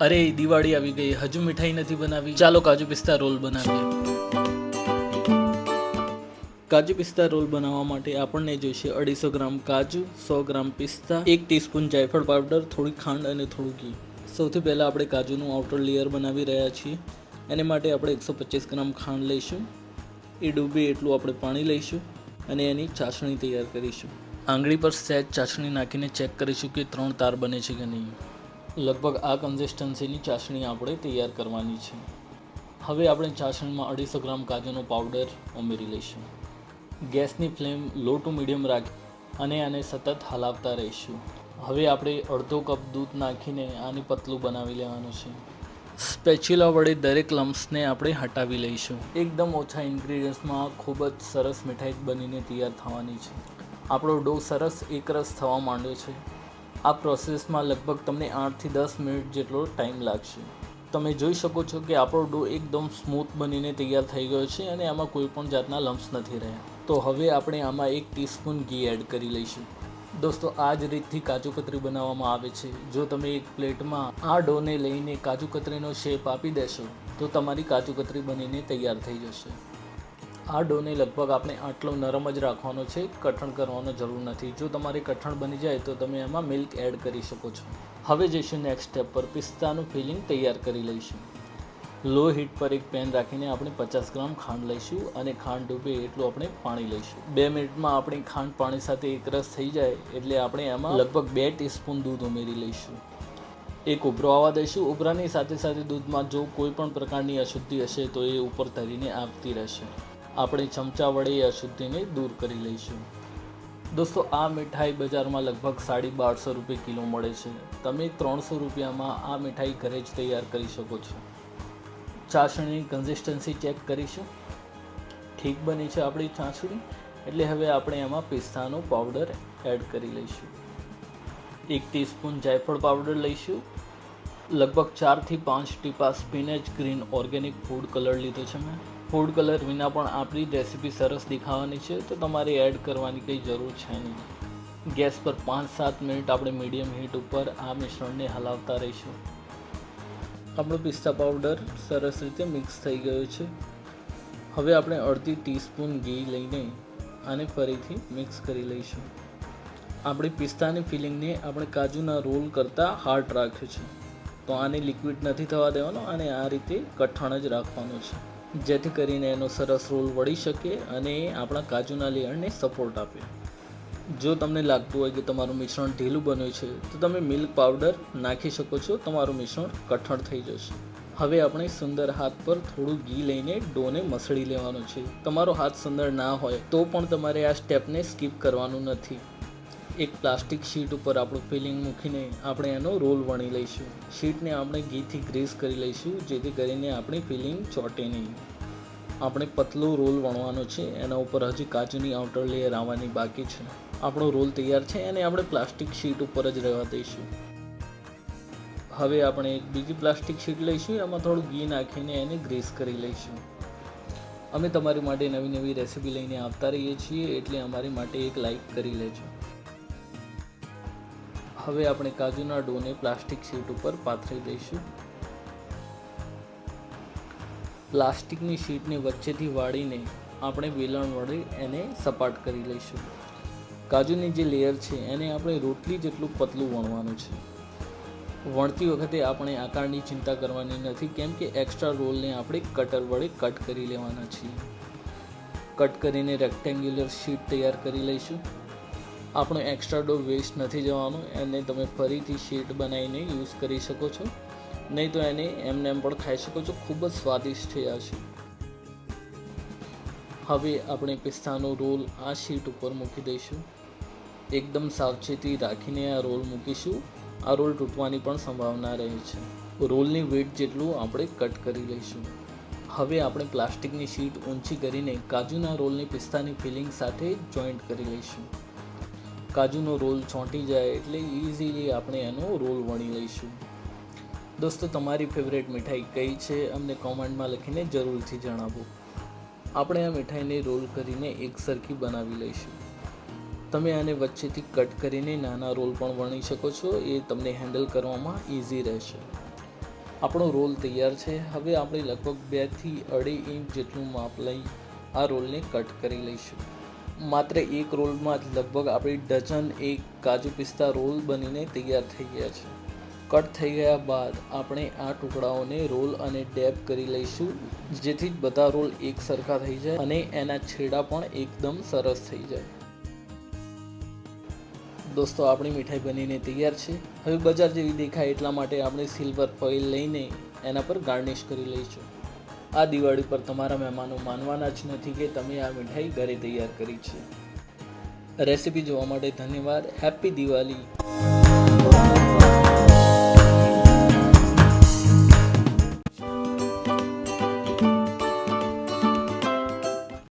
અરે, દિવાળી આવી ગઈ, હજુ મીઠાઈ નથી બનાવી. ચાલો કાજુ પિસ્તા રોલ બનાવીએ. કાજુ પિસ્તા રોલ બનાવવા માટે આપણને જોઈશે અઢીસો ગ્રામ કાજુ, સો ગ્રામ પિસ્તા, એક ટીસ્પૂન જાયફળ પાવડર, થોડી ખાંડ અને થોડું ઘી. સૌથી પહેલાં આપણે કાજુનું આઉટર લેયર બનાવી રહ્યા છીએ. એને માટે આપણે એકસો પચીસ ગ્રામ ખાંડ લઈશું. એ ડૂબે એટલું આપણે પાણી લઈશું અને એની ચાસણી તૈયાર કરીશું. આંગળી પર સહેજ ચાસણી નાખીને ચેક કરીશું કે ત્રણ તાર બને છે કે નહીં. લગભગ આ કન્સિસ્ટન્સીની ચાસણી આપણે તૈયાર કરવાની છે. હવે આપણે ચાસણીમાં અઢીસો ગ્રામ કાજુનો પાવડર ઉમેરી લઈશું. ગેસની ફ્લેમ લો ટુ મીડિયમ રાખી અને આને સતત હલાવતા રહીશું. હવે આપણે અડધો કપ દૂધ નાખીને આને પતલું બનાવી લેવાનું છે. સ્પેચ્યુલા વડે દરેક લમ્સને આપણે હટાવી લઈશું. એકદમ ઓછા ઇન્ગ્રીડિયન્ટ્સમાં ખૂબ જ સરસ મીઠાઈ બનીને તૈયાર થવાની છે. આપણો ડો સરસ એકરસ થવા માંડ્યો છે. આ પ્રોસેસમાં લગભગ તમને આઠથી દસ મિનિટ જેટલો ટાઈમ લાગશે. તમે જોઈ શકો છો કે આપણો ડો એકદમ સ્મૂથ બનીને તૈયાર થઈ ગયો છે અને આમાં કોઈ પણ જાતના લમ્સ નથી રહ્યા. તો હવે આપણે આમાં એક ટીસ્પૂન ઘી એડ કરી લઈશું. દોસ્તો, આ જ રીતથી કાજુ કતરી બનાવવામાં આવે છે. જો તમે એક પ્લેટમાં આ ડોને લઈને કાજુ કતરીનો શેપ આપી દેશો, તો તમારી કાજુ કતરી બનીને તૈયાર થઈ જશે. આ ડોને લગભગ આપણે આટલો નરમ જ રાખવાનો છે, કઠણ કરવાનો જરૂર નથી. જો તમારે કઠણ બની જાય તો તમે એમાં મિલ્ક એડ કરી શકો છો. હવે જઈશું નેક્સ્ટ સ્ટેપ પર. પિસ્તાનું ફિલિંગ તૈયાર કરી લઈશું. લો હીટ પર એક પેન રાખીને આપણે પચાસ ગ્રામ ખાંડ લઈશું અને ખાંડ ડૂબે એટલું આપણે પાણી લઈશું. બે મિનિટમાં આપણી ખાંડ પાણી સાથે એકરસ થઈ જાય એટલે આપણે એમાં લગભગ બે ટીસ્પૂન દૂધ ઉમેરી લઈશું. એક ઉભરો આવવા દઈશું. ઉભરાની સાથે સાથે દૂધમાં જો કોઈ પણ પ્રકારની અશુદ્ધિ હશે તો એ ઉપર તરીને આપતી રહેશે. આપણે ચમચા વડે એ અશુદ્ધિને દૂર કરી લઈશું. દોસ્તો, આ મીઠાઈ બજારમાં લગભગ સાડી બારસો રૂપિયા કિલો મળે છે. તમે ત્રણસો રૂપિયામાં આ મીઠાઈ ઘરે જ તૈયાર કરી શકો છો. ચાસણીની કન્સિસ્ટન્સી ચેક કરીશું. ઠીક બની છે આપણી ચાસણી? એટલે હવે આપણે એમાં પિસ્તાનો પાવડર એડ કરી લઈશું. એક ટીસ્પૂન જાયફળ પાવડર લઈશું. લગભગ ચારથી પાંચ ટીપા spinach green organic food colour લીધો છે મેં. ફૂડ કલર વિના પણ આપણી રેસીપી સરસ દેખાવાની છે, તો તમારે એડ કરવાની કંઈ જરૂર છે નહીં. ગેસ પર પાંચ સાત મિનિટ આપણે મીડિયમ હીટ ઉપર આ મિશ્રણને હલાવતા રહીશું. આપણો પિસ્તા પાવડર સરસ રીતે મિક્સ થઈ ગયો છે. હવે આપણે અડધી ટીસ્પૂન ઘી લઈને આને ફરીથી મિક્સ કરી લઈશું. આપણી પિસ્તાની ફિલિંગને આપણે કાજુના રોલ કરતાં હાર્ડ રાખ્યું છે. તો આને લિક્વિડ નથી થવા દેવાનો, અને આ રીતે કઠણ જ રાખવાનું છે. જેથી કરીને એનો સરસ રોલ વળી શકે અને આપણા કાજુના લેયરને સપોર્ટ આપે. જો તમને લાગતું હોય કે તમારું મિશ્રણ ઢીલું બન્યું છે, તો તમે મિલ્ક પાવડર નાખી શકો છો, તમારું મિશ્રણ કઠણ થઈ જશે. હવે આપણે સુંદર હાથ પર થોડું ઘી લઈને ડોને મસળી લેવાનો છે. તમારો હાથ સુંદર ના હોય, તો પણ તમારે આ સ્ટેપને સ્કીપ કરવાનું નથી. એક પ્લાસ્ટિક શીટ ઉપર આપણું ફિલિંગ મૂકીને આપણે એનો રોલ વણી લઈશું. શીટને આપણે ઘીથી ગ્રીસ કરી લઈશું, જેથી કરીને આપણી ફિલિંગ ચોટે નહીં. આપણે પતલો રોલ વણવાનો છે, એના ઉપર હજી કાચની આઉટર લેયર આવવાની બાકી છે. આપણો રોલ તૈયાર છે, એને આપણે પ્લાસ્ટિક શીટ ઉપર જ રહેવા દઈશું. હવે આપણે એક બીજી પ્લાસ્ટિક શીટ લઈશું, એમાં થોડું ઘી નાખીને એને ગ્રીસ કરી લઈશું. અમે તમારી માટે નવી નવી રેસીપી લઈને આવતા રહીએ છીએ, એટલે અમારી માટે એક લાઈક કરી લેજો. હવે આપણે કાજુના ડોને પ્લાસ્ટિક શીટ ઉપર પાથરી દઈશું. પ્લાસ્ટિકની શીટને વચ્ચેથી વાળીને આપણે વેલણ વડે એને સપાટ કરી લઈશું. કાજુની જે લેયર છે, એને આપણે રોટલી જેટલું પતલું વણવાનું છે. વણતી વખતે આપણે આકારની ચિંતા કરવાની નથી, કેમ કે એક્સ્ટ્રા રોલને આપણે કટર વડે કટ કરી લેવાના છીએ. કટ કરીને રેક્ટેન્ગ્યુલર શીટ તૈયાર કરી લઈશું. આપણો એક્સ્ટ્રા ડો વેસ્ટ નથી જવાનો, એને તમે ફરીથી શીટ બનાવીને યુઝ કરી શકો છો. નહીં તો એને એમને એમ પણ ખાઈ શકો છો, ખૂબ જ સ્વાદિષ્ટ છે જશે હવે આપણે પિસ્તાનો રોલ આ શીટ ઉપર મૂકી દઈશું. એકદમ સાવચેતી રાખીને આ રોલ મૂકીશું. આ રોલ તૂટવાની પણ સંભાવના રહે છે. રોલની વેટ જેટલું આપણે કટ કરી લઈશું. હવે આપણે પ્લાસ્ટિકની શીટ ઊંચી કરીને કાજુના રોલની પિસ્તાની ફિલિંગ સાથે જોઈન્ટ કરી લઈશું. કાજુનો રોલ ચોંટી જાય એટલે ઇઝીલી આપણે એનો રોલ વણી લઈશું. દોસ્તો, તમારી ફેવરેટ મીઠાઈ કઈ છે? અમને કોમેન્ટમાં લખીને જરૂરથી જણાવો. આપણે આ મીઠાઈને રોલ કરીને એક સરખી બનાવી લઈશું. તમે આને વચ્ચેથી કટ કરીને નાના રોલ પણ વણી શકો છો. એ તમને હેન્ડલ કરવામાં ઇઝી રહેશે. આપણો રોલ તૈયાર છે. હવે આપણે લગભગ બેથી અઢી ઇંચ જેટલું માપ લઈ આ રોલને કટ કરી લઈશું. માત્ર એક રોલમાં જ લગભગ આપણી ડઝન એક કાજુ પિસ્તા રોલ બનીને તૈયાર થઈ ગયા છે. કટ થઈ ગયા બાદ આપણે આ ટુકડાઓને રોલ અને ડેબ કરી લઈશું, જેથી બધા રોલ એક સરખા થઈ જાય અને એના છેડા પણ એકદમ સરસ થઈ જાય. દોસ્તો, આપણી મીઠાઈ બનીને તૈયાર છે. હવે બજાર જેવી દેખાય એટલા માટે આપણે સિલ્વર ફોઇલ લઈને એના પર ગાર્નિશ કરી લઈશું. આ દિવાળી પર તમારા મહેમાનો માનવાના જ નથી કે તમે આ મીઠાઈ ઘરે તૈયાર કરી છે. રેસીપી જોવા માટે ધન્યવાદ. હેપી દિવાળી.